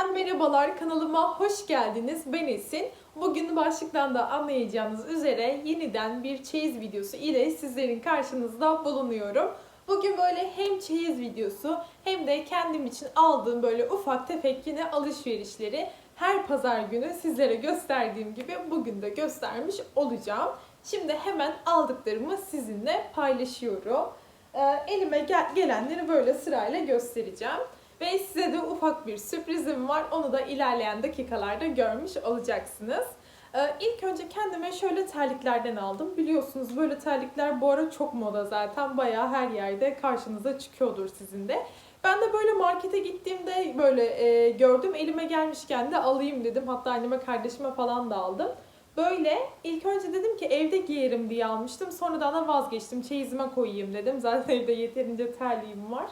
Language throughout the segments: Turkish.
Yeniden merhabalar kanalıma hoş geldiniz. Ben Esin. Bugün başlıktan da anlayacağınız üzere yeniden bir çeyiz videosu ile sizlerin karşınızda bulunuyorum. Bugün böyle hem çeyiz videosu hem de kendim için aldığım böyle ufak tefek yine alışverişleri her pazar günü sizlere gösterdiğim gibi bugün de göstermiş olacağım. Şimdi hemen aldıklarımı sizinle paylaşıyorum. Ee, elime gel- gelenleri böyle sırayla göstereceğim. Ve size de ufak bir sürprizim var. Onu da ilerleyen dakikalarda görmüş olacaksınız. Ee, ilk önce kendime şöyle terliklerden aldım. Biliyorsunuz böyle terlikler bu ara çok moda zaten. Bayağı her yerde karşınıza çıkıyordur sizin de. Ben de böyle markete gittiğimde böyle e, gördüm. Elime gelmişken de alayım dedim. Hatta anneme kardeşime falan da aldım. Böyle ilk önce dedim ki evde giyerim diye almıştım. Sonradan da vazgeçtim. Çeyizime koyayım dedim. Zaten evde yeterince terliğim var.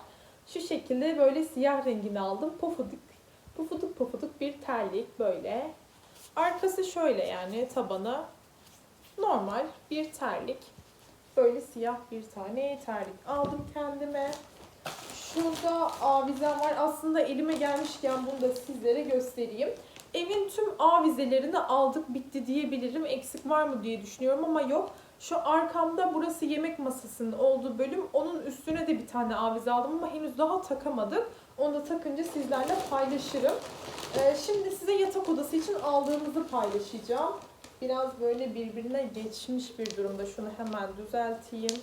Şu şekilde böyle siyah rengini aldım. Pofuduk, pofuduk pofuduk bir terlik böyle. Arkası şöyle yani tabanı normal bir terlik. Böyle siyah bir tane terlik aldım kendime. Şurada avizem var. Aslında elime gelmişken bunu da sizlere göstereyim. Evin tüm avizelerini aldık bitti diyebilirim. Eksik var mı diye düşünüyorum ama yok. Şu arkamda burası yemek masasının olduğu bölüm. Onun üstüne de bir tane avize aldım ama henüz daha takamadık. Onu da takınca sizlerle paylaşırım. Ee, şimdi size yatak odası için aldığımızı paylaşacağım. Biraz böyle birbirine geçmiş bir durumda. Şunu hemen düzelteyim.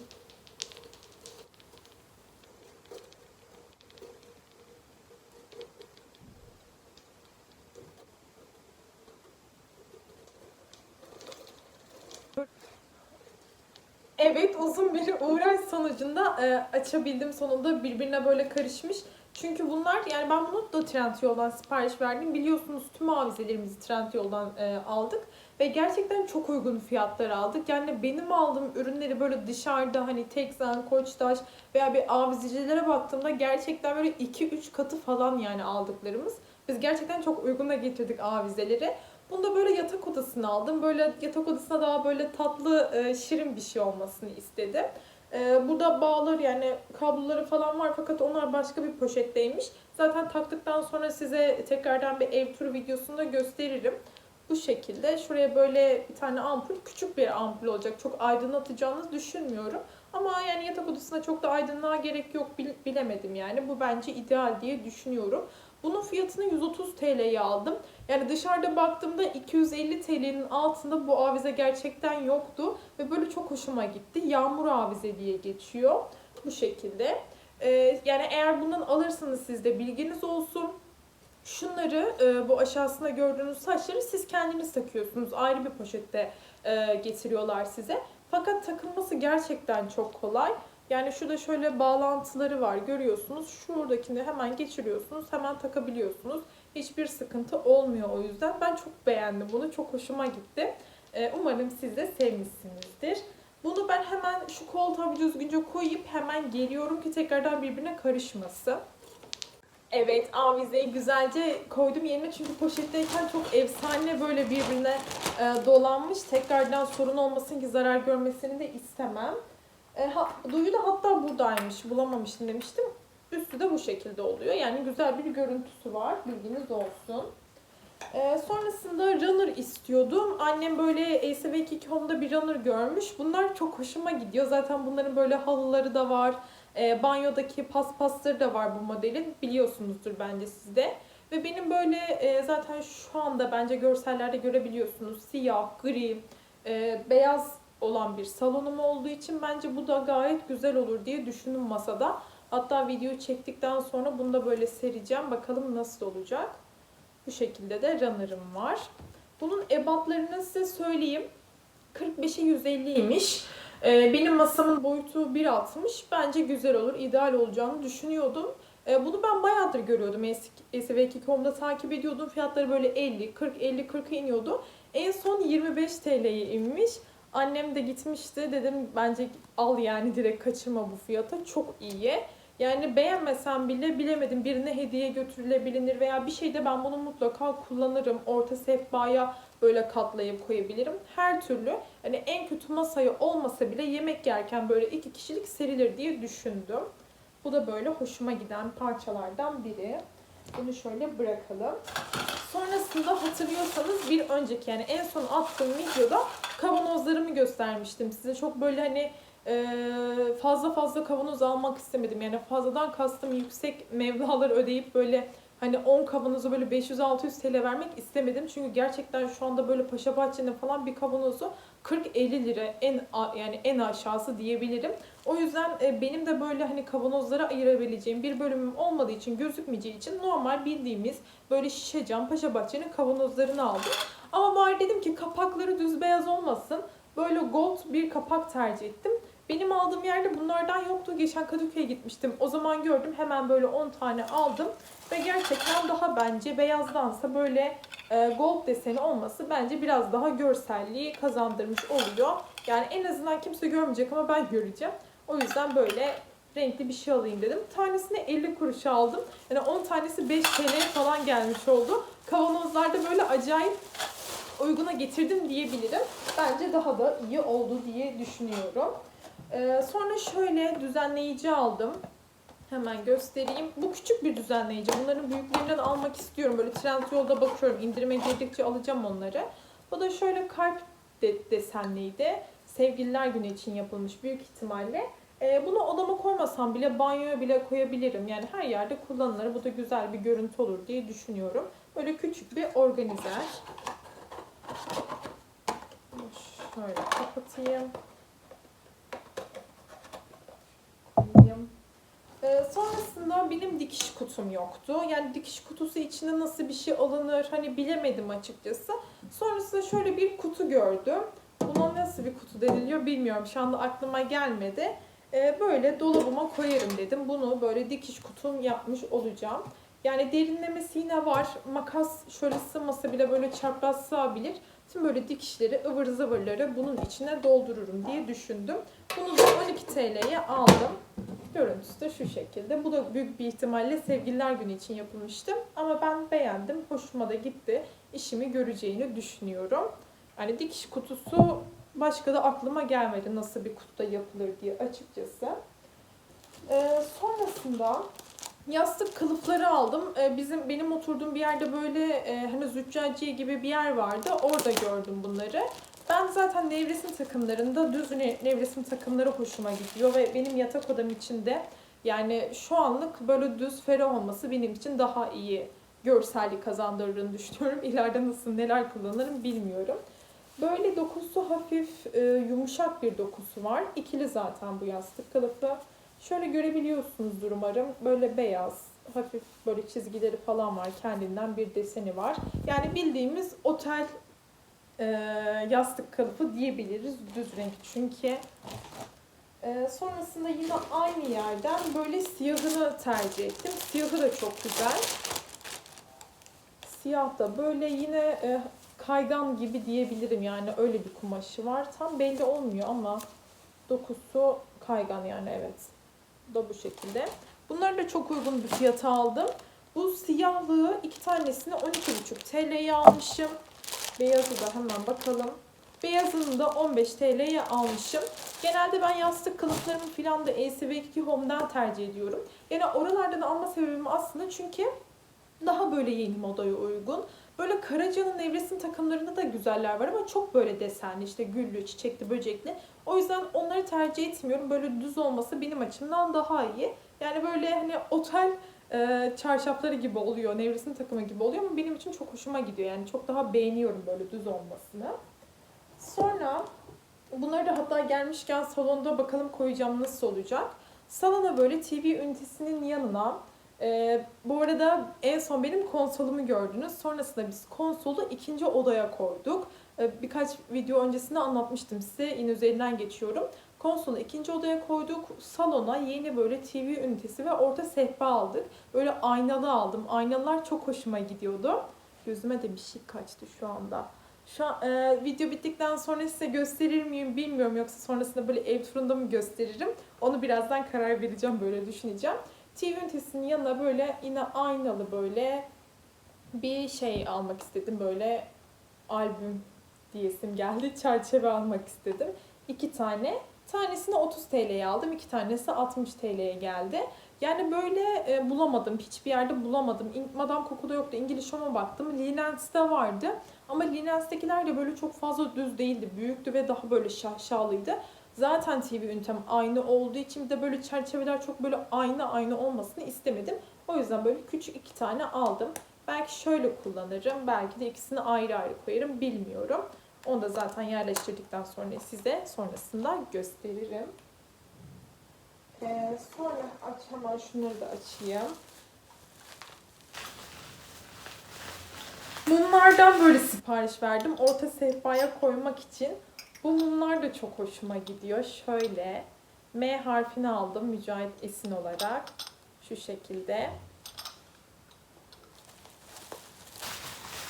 Evet uzun bir uğraş sonucunda e, açabildim sonunda birbirine böyle karışmış. Çünkü bunlar yani ben bunu da Trendyol'dan sipariş verdim. Biliyorsunuz tüm avizelerimizi Trendyol'dan e, aldık. Ve gerçekten çok uygun fiyatlar aldık. Yani benim aldığım ürünleri böyle dışarıda hani Texan, Koçtaş veya bir avizecilere baktığımda gerçekten böyle 2-3 katı falan yani aldıklarımız. Biz gerçekten çok uyguna getirdik avizeleri. Bunu da böyle yatak odasına aldım. Böyle yatak odasına daha böyle tatlı, e, şirin bir şey olmasını istedim. E, burada bağlar yani kabloları falan var fakat onlar başka bir poşetteymiş. Zaten taktıktan sonra size tekrardan bir ev turu videosunda gösteririm. Bu şekilde şuraya böyle bir tane ampul, küçük bir ampul olacak. Çok aydınlatacağınızı düşünmüyorum. Ama yani yatak odasına çok da aydınlığa gerek yok bil- bilemedim yani. Bu bence ideal diye düşünüyorum. Bunun fiyatını 130 TL'ye aldım. Yani dışarıda baktığımda 250 TL'nin altında bu avize gerçekten yoktu. Ve böyle çok hoşuma gitti. Yağmur avize diye geçiyor. Bu şekilde. Ee, yani eğer bundan alırsanız sizde bilginiz olsun. Şunları e, bu aşağısında gördüğünüz saçları siz kendiniz takıyorsunuz. Ayrı bir poşette e, getiriyorlar size. Fakat takılması gerçekten çok kolay. Yani şurada şöyle bağlantıları var görüyorsunuz. Şuradakini hemen geçiriyorsunuz. Hemen takabiliyorsunuz. Hiçbir sıkıntı olmuyor o yüzden. Ben çok beğendim bunu. Çok hoşuma gitti. Ee, umarım siz de sevmişsinizdir. Bunu ben hemen şu koltuğa bir düzgünce koyup hemen geliyorum ki tekrardan birbirine karışmasın. Evet avizeyi güzelce koydum yerine çünkü poşetteyken çok efsane böyle birbirine e, dolanmış. Tekrardan sorun olmasın ki zarar görmesini de istemem. E, ha, Duyu da hatta buradaymış bulamamıştım demiştim. Üstü de bu şekilde oluyor. Yani güzel bir görüntüsü var bilginiz olsun. E, sonrasında runner istiyordum. Annem böyle ASV Home'da bir runner görmüş. Bunlar çok hoşuma gidiyor. Zaten bunların böyle halıları da var. E, banyodaki paspasları da var bu modelin. Biliyorsunuzdur bence sizde. Ve benim böyle e, zaten şu anda bence görsellerde görebiliyorsunuz. Siyah, gri, e, beyaz olan bir salonum olduğu için bence bu da gayet güzel olur diye düşündüm masada. Hatta video çektikten sonra bunu da böyle sereceğim. Bakalım nasıl olacak. Bu şekilde de runner'ım var. Bunun ebatlarını size söyleyeyim. 45'e 150'ymiş. Ee, benim masamın boyutu 1.60. Bence güzel olur. ideal olacağını düşünüyordum. Ee, bunu ben bayağıdır görüyordum. SV2.com'da takip ediyordum. Fiyatları böyle 50, 40, 50, 40'a iniyordu. En son 25 TL'ye inmiş. Annem de gitmişti. Dedim bence al yani direkt kaçırma bu fiyata. Çok iyi. Yani beğenmesem bile bilemedim birine hediye götürülebilir veya bir şeyde ben bunu mutlaka kullanırım. Orta sehpaya böyle katlayıp koyabilirim. Her türlü hani en kötü masaya olmasa bile yemek yerken böyle iki kişilik serilir diye düşündüm. Bu da böyle hoşuma giden parçalardan biri. Bunu şöyle bırakalım. Sonrasında hatırlıyorsanız bir önceki yani en son attığım videoda kavanozlarımı göstermiştim size. Çok böyle hani e, fazla fazla kavanoz almak istemedim. Yani fazladan kastım yüksek mevlalar ödeyip böyle hani 10 kavanozu böyle 500-600 TL vermek istemedim. Çünkü gerçekten şu anda böyle Paşa Bahçe'nin falan bir kavanozu 40-50 lira en yani en aşağısı diyebilirim. O yüzden e, benim de böyle hani kavanozlara ayırabileceğim bir bölümüm olmadığı için gözükmeyeceği için normal bildiğimiz böyle şişe cam Paşa Bahçe'nin kavanozlarını aldım. Ama bari dedim ki kapakları düz beyaz olmasın. Böyle gold bir kapak tercih ettim. Benim aldığım yerde bunlardan yoktu. Geçen Kadıköy'e gitmiştim. O zaman gördüm. Hemen böyle 10 tane aldım. Ve gerçekten daha bence beyazdansa böyle e, gold deseni olması bence biraz daha görselliği kazandırmış oluyor. Yani en azından kimse görmeyecek ama ben göreceğim. O yüzden böyle renkli bir şey alayım dedim. Tanesini 50 kuruşa aldım. Yani 10 tanesi 5 TL falan gelmiş oldu. Kavanozlarda böyle acayip uyguna getirdim diyebilirim. Bence daha da iyi oldu diye düşünüyorum. Ee, sonra şöyle düzenleyici aldım. Hemen göstereyim. Bu küçük bir düzenleyici. Bunların büyüklerinden almak istiyorum. Böyle Trendyol'da bakıyorum. İndirime girdikçe alacağım onları. Bu da şöyle kalp de- desenliydi. Sevgililer günü için yapılmış büyük ihtimalle. Ee, bunu odama koymasam bile banyoya bile koyabilirim. Yani her yerde kullanılır. Bu da güzel bir görüntü olur diye düşünüyorum. Böyle küçük bir organizer. Şöyle kapatayım. Ee, sonrasında benim dikiş kutum yoktu. Yani dikiş kutusu içine nasıl bir şey alınır hani bilemedim açıkçası. Sonrasında şöyle bir kutu gördüm. Nasıl bir kutu deniliyor bilmiyorum. Şu anda aklıma gelmedi. Ee, böyle dolabıma koyarım dedim. Bunu böyle dikiş kutum yapmış olacağım. Yani derinlemesi yine var. Makas şöyle sığmasa bile böyle çapraz sığabilir. Tüm böyle dikişleri, ıvır zıvırları bunun içine doldururum diye düşündüm. Bunu da 12 TL'ye aldım. Görüntüsü de şu şekilde. Bu da büyük bir ihtimalle sevgililer günü için yapılmıştı. Ama ben beğendim. Hoşuma da gitti. İşimi göreceğini düşünüyorum. Yani dikiş kutusu başka da aklıma gelmedi nasıl bir kutuda yapılır diye açıkçası. Ee, sonrasında yastık kılıfları aldım. Ee, bizim benim oturduğum bir yerde böyle e, hani züccaciye gibi bir yer vardı. Orada gördüm bunları. Ben zaten nevresim takımlarında düz ne- nevresim takımları hoşuma gidiyor ve benim yatak odam için de yani şu anlık böyle düz ferah olması benim için daha iyi görsellik kazandırdığını düşünüyorum. İleride nasıl neler kullanırım bilmiyorum. Böyle dokusu hafif e, yumuşak bir dokusu var. İkili zaten bu yastık kılıfı. Şöyle görebiliyorsunuzdur umarım. Böyle beyaz, hafif böyle çizgileri falan var. Kendinden bir deseni var. Yani bildiğimiz otel e, yastık kılıfı diyebiliriz düz renk çünkü. E, sonrasında yine aynı yerden böyle siyahını tercih ettim. Siyahı da çok güzel. Siyah da böyle yine e, kaygan gibi diyebilirim yani öyle bir kumaşı var. Tam belli olmuyor ama dokusu kaygan yani evet. Da bu şekilde. Bunları da çok uygun bir fiyata aldım. Bu siyahlığı iki tanesini 12,5 TL'ye almışım. Beyazı da hemen bakalım. Beyazını da 15 TL'ye almışım. Genelde ben yastık kılıflarımı filan da ACV2 Home'dan tercih ediyorum. Yani oralardan alma sebebim aslında çünkü daha böyle yeni modaya uygun. Böyle Karaca'nın nevresim takımlarında da güzeller var ama çok böyle desenli işte güllü, çiçekli, böcekli. O yüzden onları tercih etmiyorum. Böyle düz olması benim açımdan daha iyi. Yani böyle hani otel e, çarşafları gibi oluyor, nevresim takımı gibi oluyor ama benim için çok hoşuma gidiyor. Yani çok daha beğeniyorum böyle düz olmasını. Sonra bunları da hatta gelmişken salonda bakalım koyacağım nasıl olacak. Salona böyle TV ünitesinin yanına ee, bu arada en son benim konsolumu gördünüz. Sonrasında biz konsolu ikinci odaya koyduk. Ee, birkaç video öncesinde anlatmıştım size. Yine üzerinden geçiyorum. Konsolu ikinci odaya koyduk. Salona yeni böyle TV ünitesi ve orta sehpa aldık. Böyle aynalı aldım. Aynalar çok hoşuma gidiyordu. Gözüme de bir şey kaçtı şu anda. Şu an e, video bittikten sonra size gösterir miyim bilmiyorum. Yoksa sonrasında böyle ev turunda mı gösteririm? Onu birazdan karar vereceğim. Böyle düşüneceğim. TV ünitesinin yanına böyle yine aynalı böyle bir şey almak istedim. Böyle albüm diyesim geldi. Çerçeve almak istedim. İki tane. Tanesini 30 TL'ye aldım. iki tanesi 60 TL'ye geldi. Yani böyle e, bulamadım. Hiçbir yerde bulamadım. İn- Madame Coco'da yoktu. İngiliz Home'a baktım. Linens'te vardı. Ama Linens'tekiler de böyle çok fazla düz değildi. Büyüktü ve daha böyle şaşalıydı. Zaten TV ünitem aynı olduğu için bir de böyle çerçeveler çok böyle aynı aynı olmasını istemedim. O yüzden böyle küçük iki tane aldım. Belki şöyle kullanırım. Belki de ikisini ayrı ayrı koyarım. Bilmiyorum. Onu da zaten yerleştirdikten sonra size sonrasında gösteririm. Ee, sonra aç hemen şunları da açayım. Mumlardan böyle sipariş verdim. Orta sehpaya koymak için. Bu mumlar da çok hoşuma gidiyor. Şöyle M harfini aldım Mücahit Esin olarak. Şu şekilde.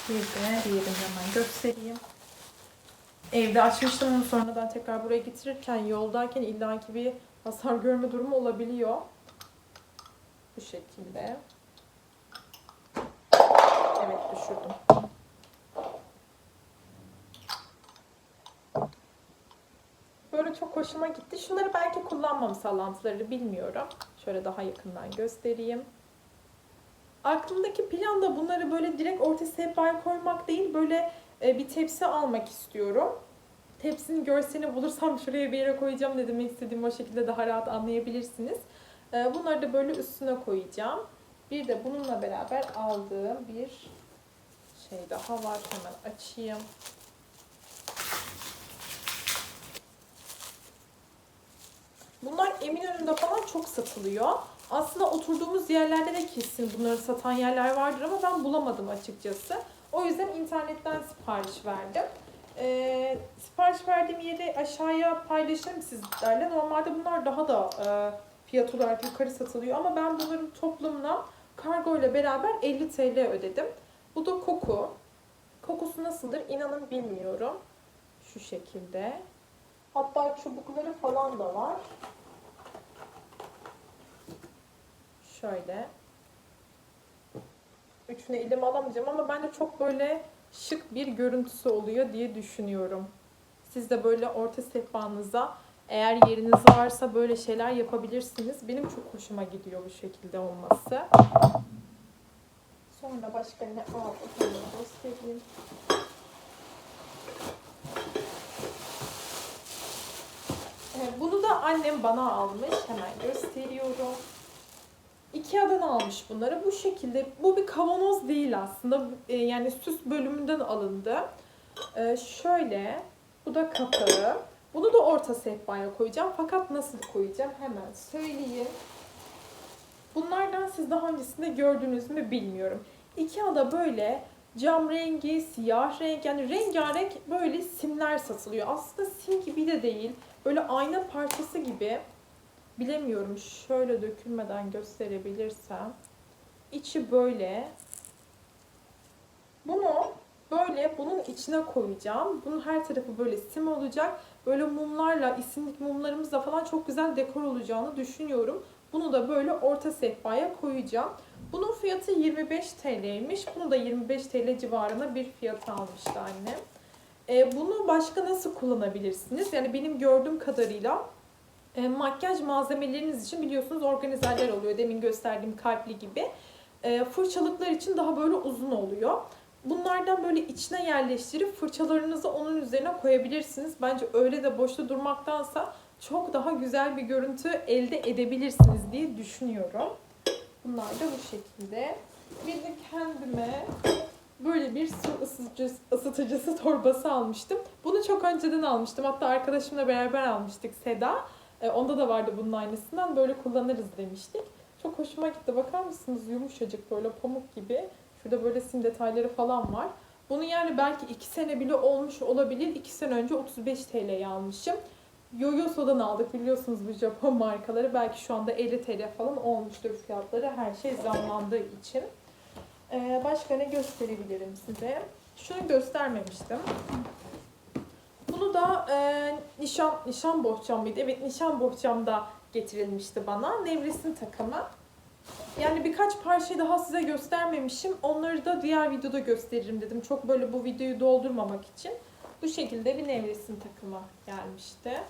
Bir de diğerini hemen göstereyim. Evde açmıştım onu sonradan tekrar buraya getirirken yoldayken illaki bir hasar görme durumu olabiliyor. Bu şekilde. Evet düşürdüm. Böyle çok hoşuma gitti. Şunları belki kullanmam sallantıları bilmiyorum. Şöyle daha yakından göstereyim. Aklımdaki plan da bunları böyle direkt orta sehpaya koymak değil. Böyle e, bir tepsi almak istiyorum. Tepsinin görselini bulursam şuraya bir yere koyacağım ne demek istediğimi o şekilde daha rahat anlayabilirsiniz. E, bunları da böyle üstüne koyacağım. Bir de bununla beraber aldığım bir şey daha var. Hemen açayım. Bunlar Eminönü'nde falan çok satılıyor. Aslında oturduğumuz yerlerde de kesin bunları satan yerler vardır ama ben bulamadım açıkçası. O yüzden internetten sipariş verdim. Ee, sipariş verdiğim yeri aşağıya paylaşırım sizlerle. Normalde bunlar daha da e, fiyat olarak yukarı satılıyor ama ben bunların toplamına kargo ile beraber 50 TL ödedim. Bu da koku. Kokusu nasıldır inanın bilmiyorum. Şu şekilde. Hatta çubukları falan da var. Şöyle. Üçünü elime alamayacağım ama bence çok böyle şık bir görüntüsü oluyor diye düşünüyorum. Siz de böyle orta sehpanıza eğer yeriniz varsa böyle şeyler yapabilirsiniz. Benim çok hoşuma gidiyor bu şekilde olması. Sonra başka ne aldım göstereyim. Evet, bunu da annem bana almış. Hemen gösteriyorum. Ikea'dan almış bunları. Bu şekilde. Bu bir kavanoz değil aslında. E, yani süs bölümünden alındı. E, şöyle. Bu da kapağı. Bunu da orta sehpaya koyacağım. Fakat nasıl koyacağım hemen söyleyeyim. Bunlardan siz daha öncesinde gördünüz mü bilmiyorum. Ikea'da böyle cam rengi, siyah renk yani rengarenk böyle simler satılıyor. Aslında sim gibi de değil. Böyle ayna parçası gibi. Bilemiyorum şöyle dökülmeden gösterebilirsem. İçi böyle. Bunu böyle bunun içine koyacağım. Bunun her tarafı böyle sim olacak. Böyle mumlarla, isimlik mumlarımızla falan çok güzel dekor olacağını düşünüyorum. Bunu da böyle orta sehpaya koyacağım. Bunun fiyatı 25 TL'ymiş. Bunu da 25 TL civarına bir fiyat almıştı annem. E, bunu başka nasıl kullanabilirsiniz? Yani benim gördüğüm kadarıyla e, makyaj malzemeleriniz için biliyorsunuz organizerler oluyor. Demin gösterdiğim kalpli gibi. E, fırçalıklar için daha böyle uzun oluyor. Bunlardan böyle içine yerleştirip fırçalarınızı onun üzerine koyabilirsiniz. Bence öyle de boşta durmaktansa çok daha güzel bir görüntü elde edebilirsiniz diye düşünüyorum. Bunlar da bu şekilde. Bir de kendime böyle bir su ısıtıcısı, ısıtıcısı torbası almıştım. Bunu çok önceden almıştım. Hatta arkadaşımla beraber almıştık Seda. E, onda da vardı bunun aynısından. Böyle kullanırız demiştik. Çok hoşuma gitti. Bakar mısınız? Yumuşacık böyle pamuk gibi. Şurada böyle sim detayları falan var. Bunu yani belki 2 sene bile olmuş olabilir. 2 sene önce 35 TL'ye almışım. Yoyoso'dan aldık biliyorsunuz bu Japon markaları. Belki şu anda 50 TL falan olmuştur fiyatları. Her şey zamlandığı için. Ee, başka ne gösterebilirim size? Şunu göstermemiştim. Bunu da e, nişan nişan bohçam mıydı? Evet nişan bohçamda getirilmişti bana. Nevresim takımı. Yani birkaç parça daha size göstermemişim. Onları da diğer videoda gösteririm dedim. Çok böyle bu videoyu doldurmamak için. Bu şekilde bir nevresim takımı gelmişti.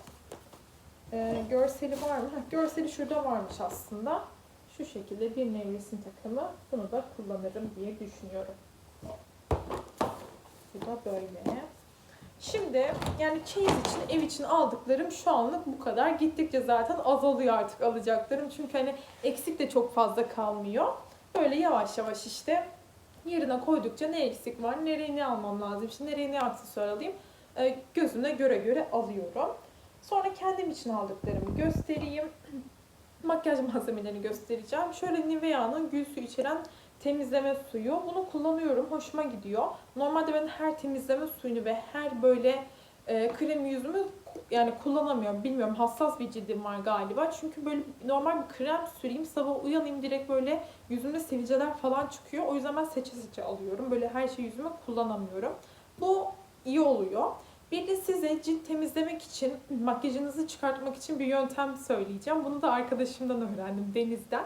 Ee, görseli var mı? Heh, görseli şurada varmış aslında. Şu şekilde bir nevresim takımı. Bunu da kullanırım diye düşünüyorum. Bu da böyle. Şimdi yani çeyiz için, ev için aldıklarım şu anlık bu kadar. Gittikçe zaten azalıyor artık alacaklarım. Çünkü hani eksik de çok fazla kalmıyor. Böyle yavaş yavaş işte yerine koydukça ne eksik var, nereye ne almam lazım, işte nereye ne aksesuar alayım e, gözüme göre göre alıyorum. Sonra kendim için aldıklarımı göstereyim. Makyaj malzemelerini göstereceğim. Şöyle Nivea'nın gül suyu içeren temizleme suyu. Bunu kullanıyorum. Hoşuma gidiyor. Normalde ben her temizleme suyunu ve her böyle e, krem yüzümü yani kullanamıyorum. Bilmiyorum hassas bir cildim var galiba. Çünkü böyle normal bir krem süreyim sabah uyanayım direkt böyle yüzümde sivilceler falan çıkıyor. O yüzden ben seçe seçe alıyorum. Böyle her şeyi yüzüme kullanamıyorum. Bu iyi oluyor. Bir de size cilt temizlemek için, makyajınızı çıkartmak için bir yöntem söyleyeceğim. Bunu da arkadaşımdan öğrendim Deniz'den.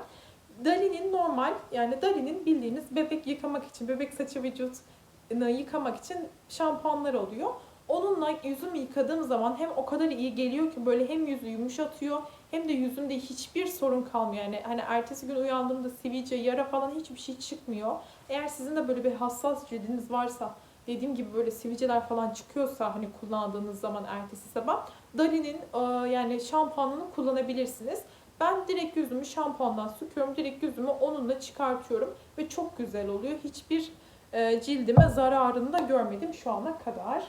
Dali'nin normal yani Dali'nin bildiğiniz bebek yıkamak için, bebek saçı vücudunu yıkamak için şampuanlar oluyor. Onunla yüzümü yıkadığım zaman hem o kadar iyi geliyor ki böyle hem yüzü yumuşatıyor hem de yüzümde hiçbir sorun kalmıyor. Yani hani ertesi gün uyandığımda sivilce, yara falan hiçbir şey çıkmıyor. Eğer sizin de böyle bir hassas cildiniz varsa dediğim gibi böyle sivilceler falan çıkıyorsa hani kullandığınız zaman ertesi sabah Dali'nin yani şampuanını kullanabilirsiniz. Ben direkt yüzümü şampuandan sıkıyorum. Direkt yüzümü onunla çıkartıyorum. Ve çok güzel oluyor. Hiçbir e, cildime zararını da görmedim şu ana kadar.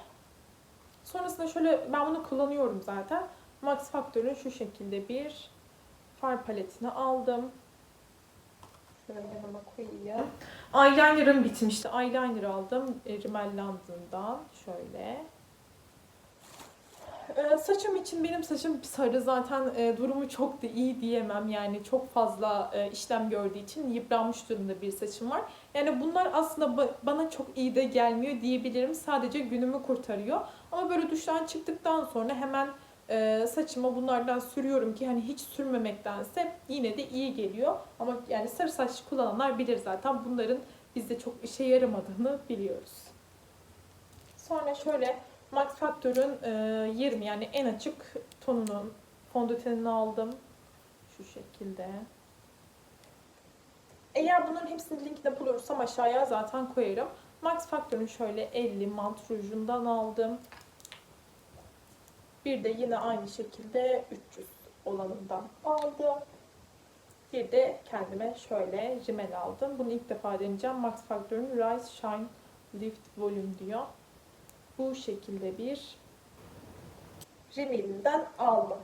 Sonrasında şöyle ben bunu kullanıyorum zaten. Max Factor'ın şu şekilde bir far paletini aldım. Şöyle yanıma koyayım. Eyeliner'ım bitmişti. Eyeliner aldım. Rimmel London'dan. Şöyle. Ee, saçım için benim saçım sarı zaten e, durumu çok da iyi diyemem yani çok fazla e, işlem gördüğü için yıpranmış durumda bir saçım var. Yani bunlar aslında ba- bana çok iyi de gelmiyor diyebilirim sadece günümü kurtarıyor. Ama böyle duştan çıktıktan sonra hemen e, saçıma bunlardan sürüyorum ki hani hiç sürmemektense yine de iyi geliyor. Ama yani sarı saç kullananlar bilir zaten bunların bizde çok işe yaramadığını biliyoruz. Sonra şöyle Max Factor'ın e, 20 yani en açık tonunun fondötenini aldım. Şu şekilde. Eğer bunların hepsinin linkini bulursam aşağıya zaten koyarım. Max Factor'ın şöyle 50 mant rujundan aldım. Bir de yine aynı şekilde 300 olanından aldım. Bir de kendime şöyle rimel aldım. Bunu ilk defa deneyeceğim. Max Factor'ın Rise Shine Lift Volume diyor bu şekilde bir rimelinden aldım.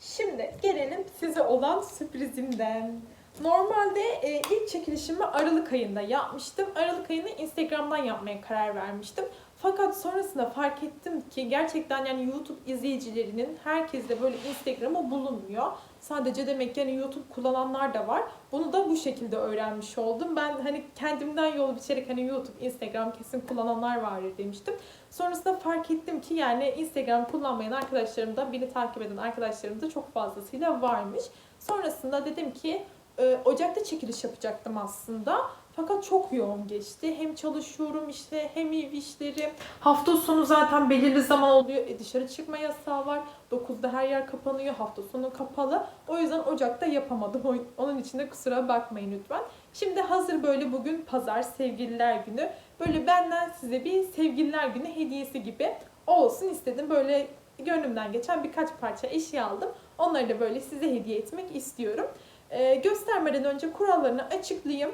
Şimdi gelelim size olan sürprizimden. Normalde e, ilk çekilişimi Aralık ayında yapmıştım. Aralık ayını Instagram'dan yapmaya karar vermiştim. Fakat sonrasında fark ettim ki gerçekten yani YouTube izleyicilerinin herkeste böyle Instagram'ı bulunmuyor. Sadece demek ki hani YouTube kullananlar da var. Bunu da bu şekilde öğrenmiş oldum. Ben hani kendimden yol biçerek hani YouTube, Instagram kesin kullananlar vardır demiştim. Sonrasında fark ettim ki yani Instagram kullanmayan arkadaşlarım da beni takip eden arkadaşlarım da çok fazlasıyla varmış. Sonrasında dedim ki e, Ocak'ta çekiliş yapacaktım aslında. Fakat çok yoğun geçti. Hem çalışıyorum işte hem ev işleri. Hafta sonu zaten belirli zaman oluyor. E dışarı çıkma yasağı var. 9'da her yer kapanıyor. Hafta sonu kapalı. O yüzden Ocak'ta yapamadım. Onun için de kusura bakmayın lütfen. Şimdi hazır böyle bugün pazar sevgililer günü. Böyle benden size bir sevgililer günü hediyesi gibi olsun istedim. Böyle gönlümden geçen birkaç parça eşya aldım. Onları da böyle size hediye etmek istiyorum. Ee, göstermeden önce kurallarını açıklayayım.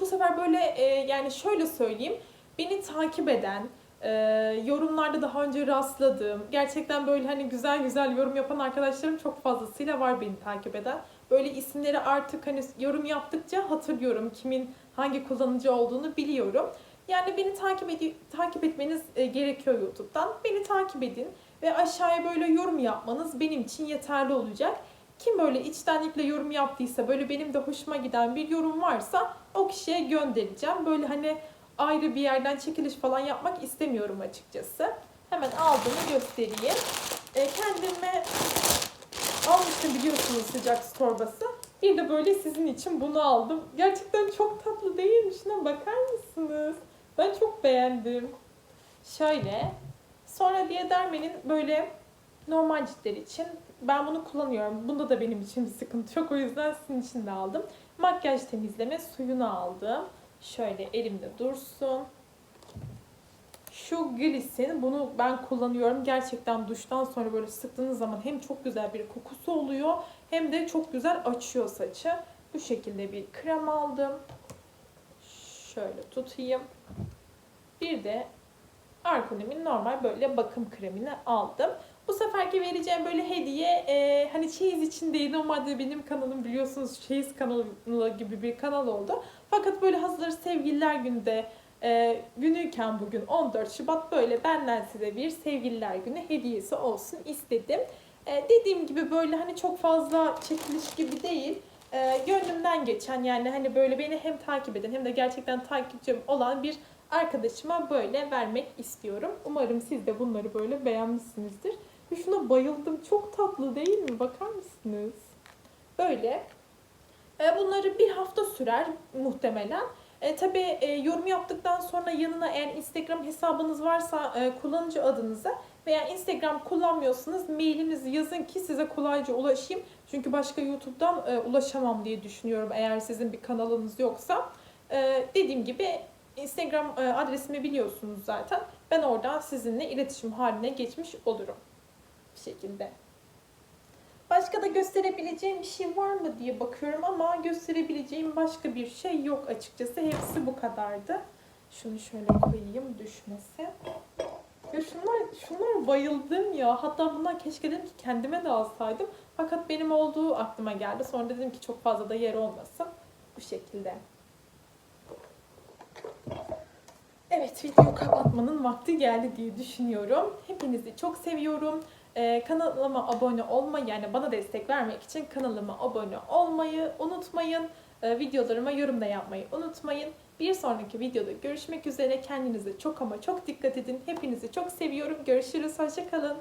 Bu sefer böyle e, yani şöyle söyleyeyim. Beni takip eden, e, yorumlarda daha önce rastladığım, gerçekten böyle hani güzel güzel yorum yapan arkadaşlarım çok fazlasıyla var beni takip eden. Böyle isimleri artık hani yorum yaptıkça hatırlıyorum kimin hangi kullanıcı olduğunu biliyorum. Yani beni takip edi- takip etmeniz e, gerekiyor YouTube'dan. Beni takip edin ve aşağıya böyle yorum yapmanız benim için yeterli olacak. Kim böyle içtenlikle yorum yaptıysa, böyle benim de hoşuma giden bir yorum varsa o kişiye göndereceğim. Böyle hani ayrı bir yerden çekiliş falan yapmak istemiyorum açıkçası. Hemen aldığımı göstereyim. E, kendime almıştım biliyorsunuz sıcak su torbası. Bir de böyle sizin için bunu aldım. Gerçekten çok tatlı değil mi? Şuna bakar mısınız? Ben çok beğendim. Şöyle. Sonra Diaderme'nin böyle normal ciltler için ben bunu kullanıyorum. Bunda da benim için bir sıkıntı yok. O yüzden sizin için de aldım. Makyaj temizleme suyunu aldım. Şöyle elimde dursun. Şu Gliss'in bunu ben kullanıyorum. Gerçekten duştan sonra böyle sıktığınız zaman hem çok güzel bir kokusu oluyor hem de çok güzel açıyor saçı. Bu şekilde bir krem aldım. Şöyle tutayım. Bir de Arkonem'in normal böyle bakım kremini aldım. Bu seferki vereceğim böyle hediye e, hani çeyiz içindeydi. Normalde benim kanalım biliyorsunuz çeyiz kanalı gibi bir kanal oldu. Fakat böyle hazır sevgililer günde e, günüyken bugün 14 Şubat böyle benden size bir sevgililer günü hediyesi olsun istedim. E, dediğim gibi böyle hani çok fazla çekiliş gibi değil. E, gönlümden geçen yani hani böyle beni hem takip eden hem de gerçekten takipçim olan bir arkadaşıma böyle vermek istiyorum. Umarım siz de bunları böyle beğenmişsinizdir. Şuna bayıldım. Çok tatlı değil mi? Bakar mısınız? Böyle. E, bunları bir hafta sürer muhtemelen. E, tabii e, yorum yaptıktan sonra yanına eğer Instagram hesabınız varsa e, kullanıcı adınızı veya Instagram kullanmıyorsanız mailinizi yazın ki size kolayca ulaşayım. Çünkü başka YouTube'dan e, ulaşamam diye düşünüyorum eğer sizin bir kanalınız yoksa. E, dediğim gibi Instagram e, adresimi biliyorsunuz zaten. Ben oradan sizinle iletişim haline geçmiş olurum. Şekilde. Başka da gösterebileceğim bir şey var mı diye bakıyorum ama gösterebileceğim başka bir şey yok açıkçası. Hepsi bu kadardı. Şunu şöyle koyayım düşmesin. Ya şunlar, şunlar bayıldım ya. Hatta bundan keşke dedim ki kendime de alsaydım. Fakat benim olduğu aklıma geldi. Sonra dedim ki çok fazla da yer olmasın. Bu şekilde. Evet video kapatmanın vakti geldi diye düşünüyorum. Hepinizi çok seviyorum. Ee, kanalıma abone olmayı yani bana destek vermek için kanalıma abone olmayı unutmayın. Ee, videolarıma yorum da yapmayı unutmayın. Bir sonraki videoda görüşmek üzere. Kendinize çok ama çok dikkat edin. Hepinizi çok seviyorum. Görüşürüz. Hoşçakalın.